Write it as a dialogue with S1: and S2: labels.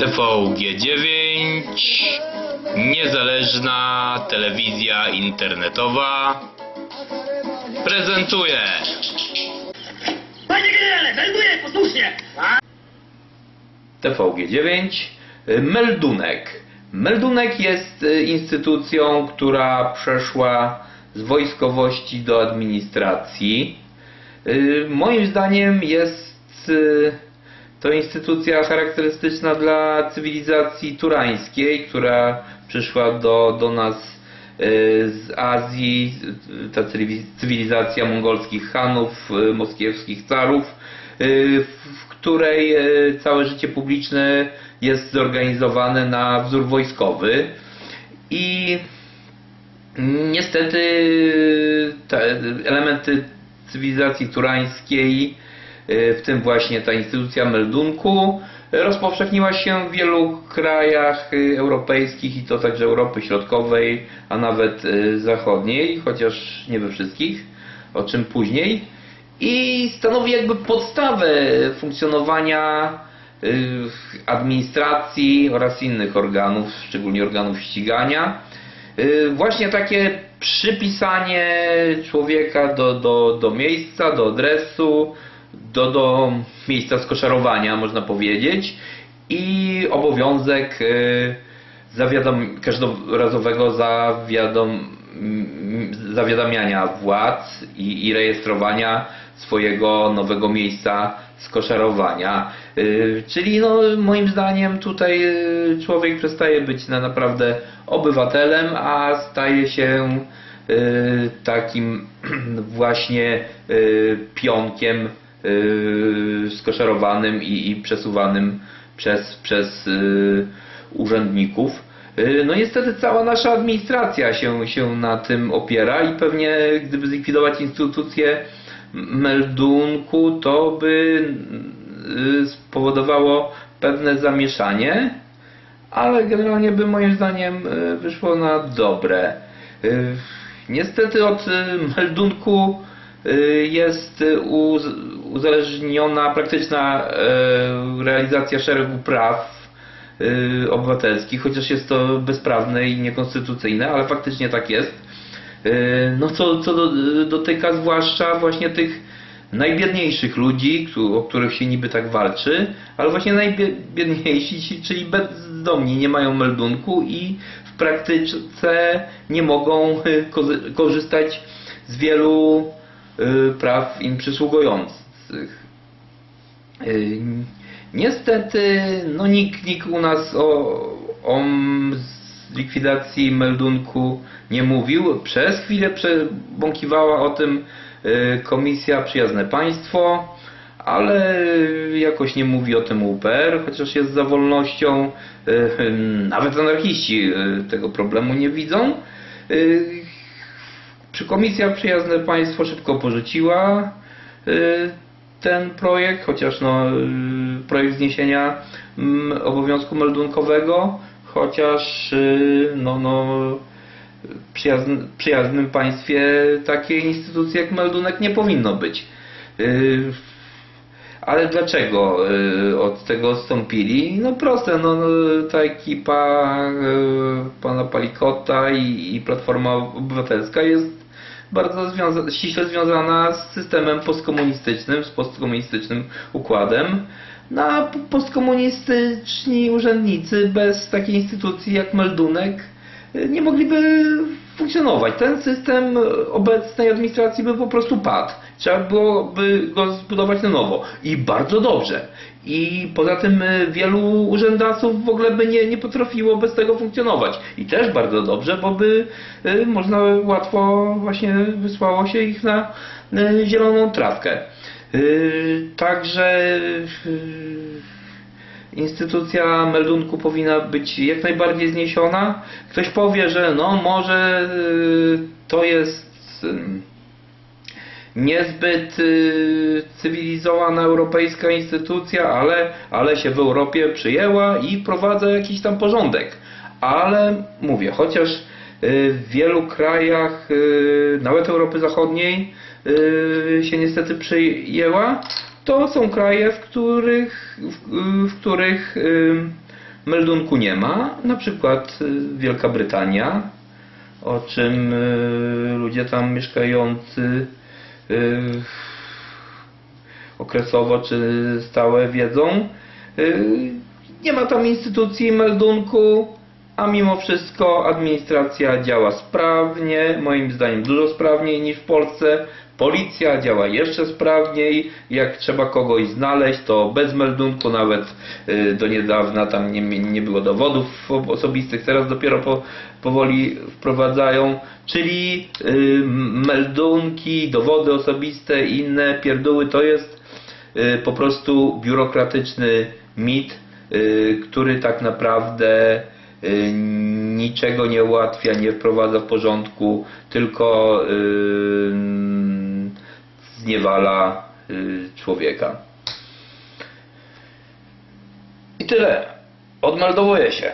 S1: TVG9 Niezależna telewizja internetowa prezentuje
S2: Panie generale, melduję posłusznie!
S3: TVG9 y, Meldunek. Meldunek jest y, instytucją, która przeszła z wojskowości do administracji. Y, Moim zdaniem jest y, to instytucja charakterystyczna dla cywilizacji turańskiej, która przyszła do, do nas y, z Azji, ta cywi- cywilizacja mongolskich Hanów, y, moskiewskich carów, y, w której całe życie publiczne jest zorganizowane na wzór wojskowy. I niestety te elementy cywilizacji turańskiej, w tym właśnie ta instytucja meldunku, y, rozpowszechniła się w wielu krajach y, europejskich i to także Europy Środkowej, a nawet zachodniej, chociaż nie we wszystkich, o czym później. I stanowi jakby podstawę funkcjonowania administracji oraz innych organów, szczególnie organów ścigania. Właśnie takie przypisanie człowieka do, do, do miejsca, do adresu, do, do miejsca skoszarowania, można powiedzieć, i obowiązek y, zawiadom, każdorazowego zawiadom, zawiadamiania władz i, i rejestrowania swojego nowego miejsca skoszarowania. Y, Czyli no, moim zdaniem tutaj y, człowiek przestaje być na naprawdę obywatelem, a staje się takim właśnie pionkiem skoszarowanym i, i przesuwanym przez, przez y, urzędników. Y, No niestety cała nasza administracja się, się na tym opiera i pewnie gdyby zlikwidować instytucję meldunku, to by spowodowało pewne zamieszanie, ale generalnie by moim zdaniem wyszło na dobre. Niestety od meldunku jest uzależniona praktyczna y, realizacja szeregu praw y, obywatelskich, chociaż jest to bezprawne i niekonstytucyjne, ale faktycznie tak jest. Y, No co, co do, dotyka zwłaszcza właśnie tych najbiedniejszych ludzi, o których się niby tak walczy, ale właśnie najbiedniejsi, czyli bezdomni, nie mają meldunku i w praktyce nie mogą korzystać z wielu praw im przysługujących. Y, Niestety, no nikt, nikt u nas o, o likwidacji meldunku nie mówił. Przez chwilę przebąkiwała o tym y, Komisja Przyjazne Państwo, ale jakoś nie mówi o tym UPR, chociaż jest za wolnością. y, Nawet anarchiści tego problemu nie widzą. Komisja Przyjazne Państwo szybko porzuciła ten projekt, chociaż no, y, projekt zniesienia mm, obowiązku meldunkowego, chociaż y, no, no, przyjazn, przyjaznym państwie takiej instytucji jak meldunek nie powinno być. Y, Ale dlaczego od tego odstąpili? No proste, no, no ta ekipa pana Palikota i, i Platforma Obywatelska jest bardzo związa- ściśle związana z systemem postkomunistycznym, z postkomunistycznym układem. No, a postkomunistyczni urzędnicy bez takiej instytucji jak meldunek y, nie mogliby funkcjonować. Ten system obecnej administracji by po prostu padł. Trzeba byłoby go zbudować na nowo. I bardzo dobrze. I poza tym y, wielu urzędasów w ogóle by nie, nie potrafiło bez tego funkcjonować. I też bardzo dobrze, bo by y, można łatwo właśnie wysłało się ich na y, zieloną trawkę. Także instytucja meldunku powinna być jak najbardziej zniesiona. Ktoś powie, że no może to jest niezbyt y, cywilizowana europejska instytucja, ale, ale się w Europie przyjęła i wprowadza jakiś tam porządek. Ale mówię, chociaż y, w wielu krajach, y, nawet Europy Zachodniej, y, się niestety przyjęła, to są kraje, w których, w, w których ym, meldunku nie ma, na przykład y, Wielka Brytania, o czym y, ludzie tam mieszkający y, okresowo czy stałe wiedzą. Y, Nie ma tam instytucji meldunku, a mimo wszystko administracja działa sprawnie, moim zdaniem dużo sprawniej niż w Polsce. Policja działa jeszcze sprawniej. Jak trzeba kogoś znaleźć, to bez meldunku, nawet y, do niedawna tam nie, nie było dowodów osobistych, teraz dopiero po, powoli wprowadzają. Czyli y, meldunki, dowody osobiste inne pierdoły to jest y, po prostu biurokratyczny mit, który tak naprawdę niczego nie ułatwia, nie wprowadza w porządku, tylko zniewala y, człowieka. I tyle. Odmeldowuję się.